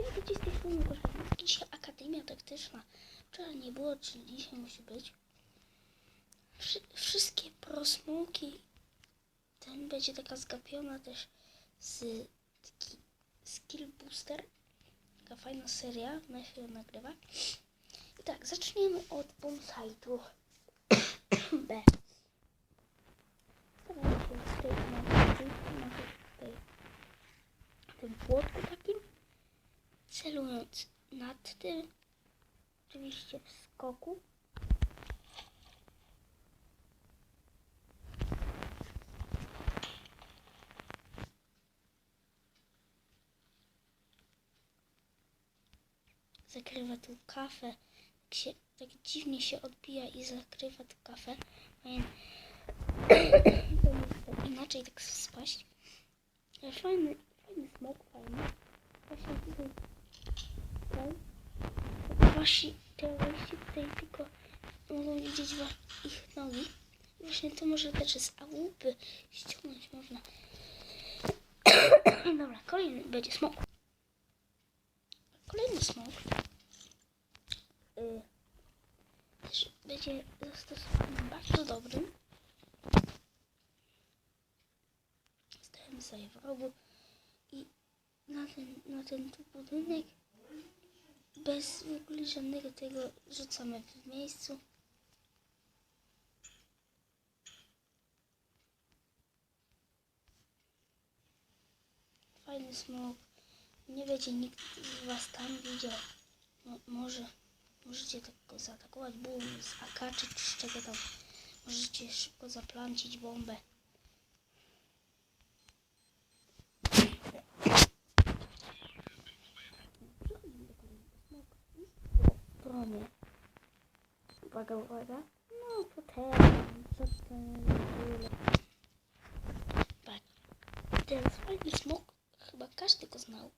Wiecie, z tej. Dzisiaj Akademia Taktyczna. Wczoraj nie było, czyli dzisiaj musi być. Wszy wszystkie prosmuki. Ten będzie taka zgapiona też z taki skill booster. Taka fajna seria, na się nagrywa. I tak, zaczniemy od bombsite'u B. Tym płotku celując nad tym, oczywiście w skoku. Zakrywa tu kafę, tak, się, tak dziwnie się odbija i zakrywa tu kafę. Inaczej tak spaść. Fajny, fajny smok, fajny. Właśnie tutaj tutaj. Właśnie terroryści tutaj tylko mogą widzieć ich nogi. Właśnie to może też z łupy ściągnąć można. Dobra, kolejny będzie smok. Kolejny smok y, też będzie zastosowanym bardzo dobrym. Stajemy sobie w rogu i na ten, na ten tu budynek bez w ogóle żadnego tego rzucamy w miejscu. Fajny smok. Nie będzie nikt z was tam widział. No, może możecie tak go zaatakować bum z AK czy z czego tam. Możecie szybko zaplancić bombę. Uwaga, uwaga. No teraz, co? Tak. Ten fajny smok, chyba każdy go znał.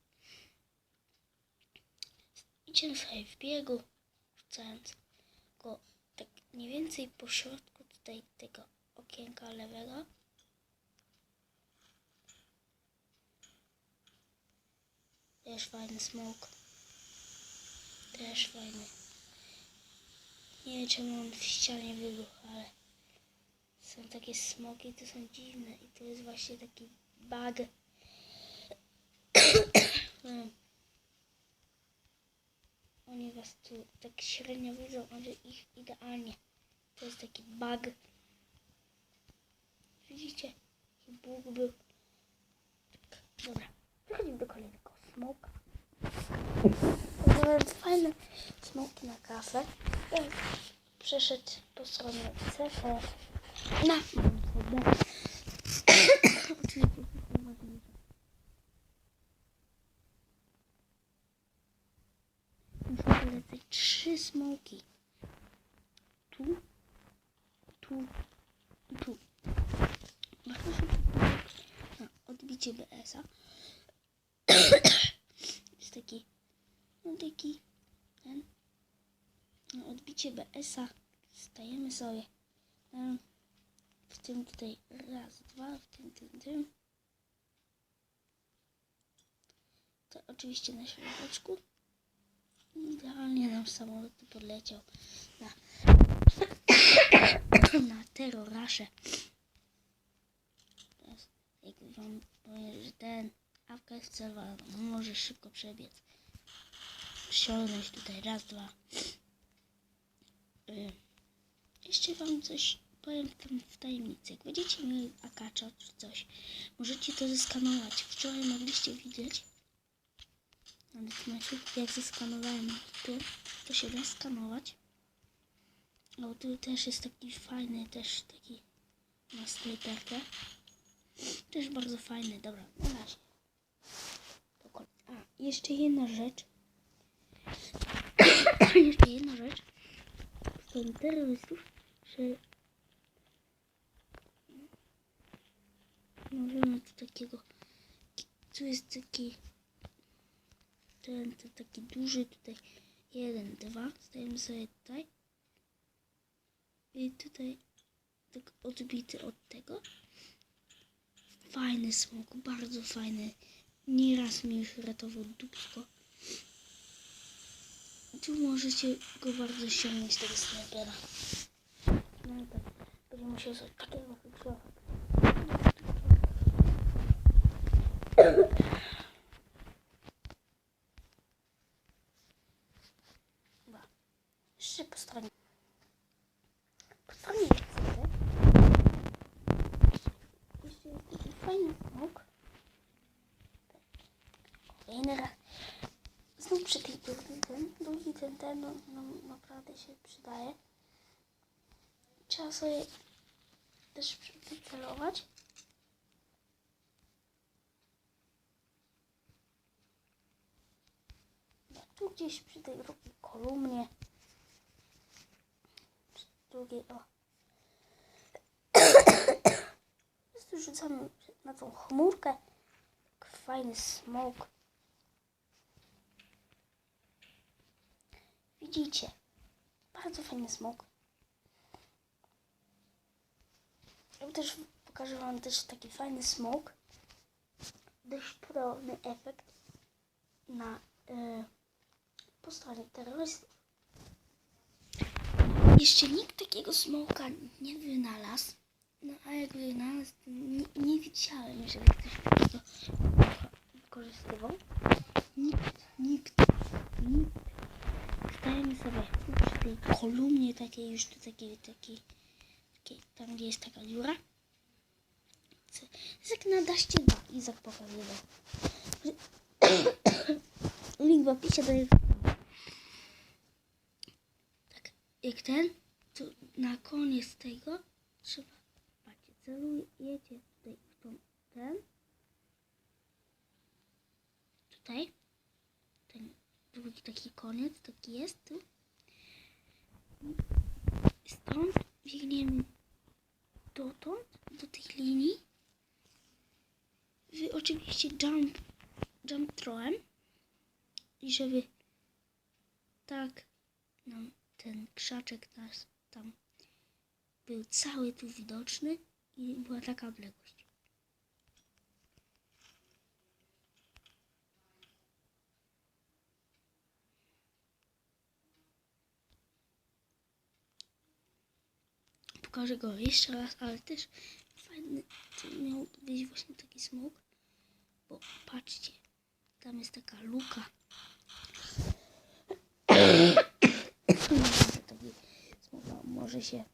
Idziemy sobie w biegu, rzucając go tak mniej więcej po środku tutaj tego okienka lewego. Też fajny smok. Też fajny. Nie wiem czemu on w ścianie wybuchł, ale są takie smoki, to są dziwne i to jest właśnie taki bug. Hmm. Oni was tu tak średnio widzą, ale ich idealnie. To jest taki bug. Widzicie? Bóg był. Dobra, przechodzimy do kolejnego smoka. Nawet fajne smoki na kafę. Przeszedł po stronie CF na trzy smoki. Tu, tu i tu. Bardzo odbicie BS-a. Jest taki, no taki, ten, na odbicie BS-a stajemy sobie w tym tutaj raz, dwa, w tym, tym, tym. To oczywiście na środeczku. Idealnie nam samolot podleciał na, na terrorasze. Jak wam powiem, że ten AWKFC może szybko przebiec. Ściągnąć tutaj raz, dwa. Y, jeszcze wam coś powiem tam w tajemnicy. Jak będziecie mieli akacza czy coś, możecie to zeskanować. Wczoraj mogliście widzieć, nawet macie, jak zeskanowałem tu, to się da skanować. O, tu też jest taki fajny, też taki na snajperkę. Też bardzo fajny, dobra, na razie. A, jeszcze jedna rzecz. jeszcze jedna rzecz. Tych terrorystów, że możemy tu takiego, tu jest taki ten to taki duży tutaj. Jeden, dwa, stajemy sobie tutaj. I tutaj tak odbity od tego. Fajny smok, bardzo fajny. Nieraz mi już ratował dupsko Tu możecie go bardzo ściągnąć tego snajpera. No tak, będzie musiał coś takiego wykrywać. Dobra. Jeszcze po stronie. Po stronie jest przy tej drugi ten, drugi ten, ten no, no, naprawdę się przydaje. Trzeba sobie też wycelować. No, tu gdzieś przy tej drugiej kolumnie. Przy drugiej, o. Jest rzucamy na tą chmurkę. Fajny smok. Widzicie? Bardzo fajny smok. Ja też pokażę wam też taki fajny smok. Dość podobny efekt na y, po stronie terrorystów. Jeszcze nikt takiego smoka nie wynalazł. No a jak wynalazł, nie, nie widziałem, żeby ktoś takiego wykorzystywał. Nikt, nikt, nikt. Stajemy sobie przy tej kolumnie takiej już tu takiej, takiej, takiej tam gdzie jest taka dziura. Jak na daście dwa Izak pokazywał. Link w opisie do. Tak, jak ten, to na koniec tego trzeba, patrzcie, celujecie tutaj w tą, ten, tutaj, drugi taki koniec, taki jest tu. Stąd biegniemy dotąd, do tych linii. Wy oczywiście jump, jump trołem. I żeby tak nam ten krzaczek nas tam był cały tu widoczny i była taka odległość. Pokażę go jeszcze raz, ale też fajny miał być właśnie taki smok, bo patrzcie, tam jest taka luka. może się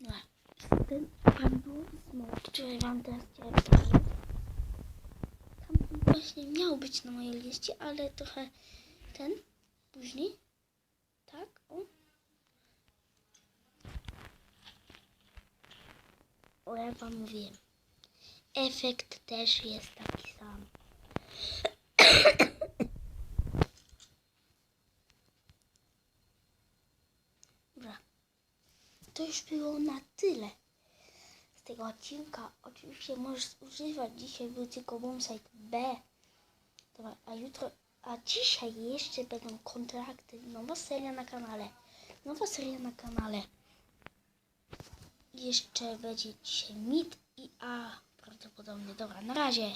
no, ten tam był smok, który wam teraz chciałem. Tam właśnie miał być na mojej liście, ale trochę ten później. Tak, o. O, ja wam mówiłem. Efekt też jest taki sam. Dobra. To już było na tyle z tego odcinka. Oczywiście możesz używać. Dzisiaj był tylko bombsite B. Dobra, a jutro, a dzisiaj jeszcze będą kontrakty. Nowa seria na kanale. Nowa seria na kanale. Jeszcze będzie dzisiaj mit i A prawdopodobnie. Dobra, na razie.